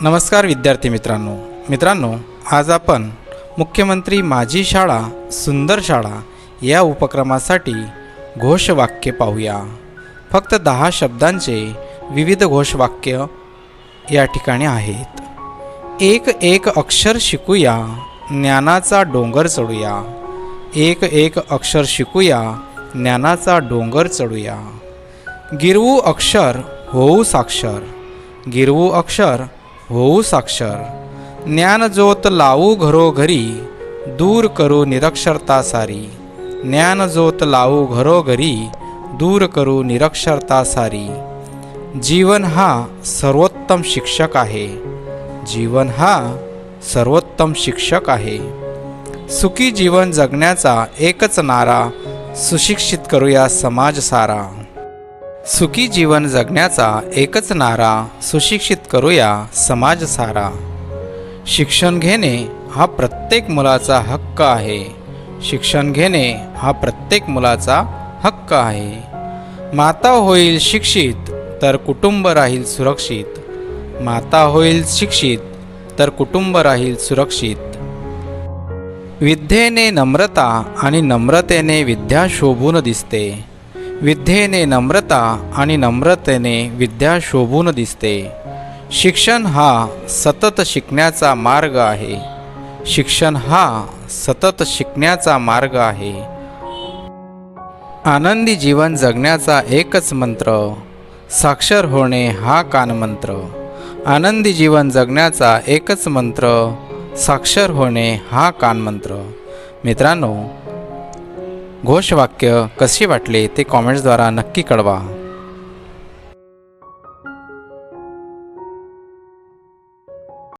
नमस्कार विद्यार्थी मित्रांनो. मित्रांनो आज आपण मुख्यमंत्री माझी शाळा सुंदर शाळा या उपक्रमासाठी घोषवाक्य पाहूया. फक्त दहा शब्दांचे विविध घोषवाक्य या ठिकाणी आहेत. एक एक अक्षर शिकूया ज्ञानाचा डोंगर चढूया. एक एक अक्षर शिकूया ज्ञानाचा डोंगर चढूया. गिरवू अक्षर होऊ साक्षर. गिरवू अक्षर होऊ साक्षर. ज्ञानज्योत लावू घरोघरी दूर करू निरक्षरता सारी. ज्ञानज्योत लावू घरोघरी दूर करू निरक्षरता सारी. जीवन हा सर्वोत्तम शिक्षक आहे. जीवन हा सर्वोत्तम शिक्षक आहे. सुखी जीवन जगण्याचा एकच नारा सुशिक्षित करूया समाज सारा. सुखी जीवन जगण्याचा एकच नारा सुशिक्षित करूया समाज सारा. शिक्षण घेणे हा प्रत्येक मुलाचा हक्क आहे. शिक्षण घेणे हा प्रत्येक मुलाचा हक्क आहे. माता होईल शिक्षित तर कुटुंब राहील सुरक्षित. माता होईल शिक्षित तर कुटुंब राहील सुरक्षित. विद्येने नम्रता आणि नम्रतेने विद्या शोभून दिसते. विद्येने नम्रता आणि नम्रतेने विद्या शोभून दिसते. शिक्षण हा सतत शिकण्याचा मार्ग आहे. शिक्षण हा सतत शिकण्याचा मार्ग आहे. आनंदी जीवन जगण्याचा एकच मंत्र साक्षर होणे हा कानमंत्र आनंदी जीवन जगण्याचा एकच मंत्र साक्षर होणे हा कानमंत्र मित्रांनो घोषवाक्य कसे वाटले ते कॉमेंट्सद्वारा नक्की कळवा.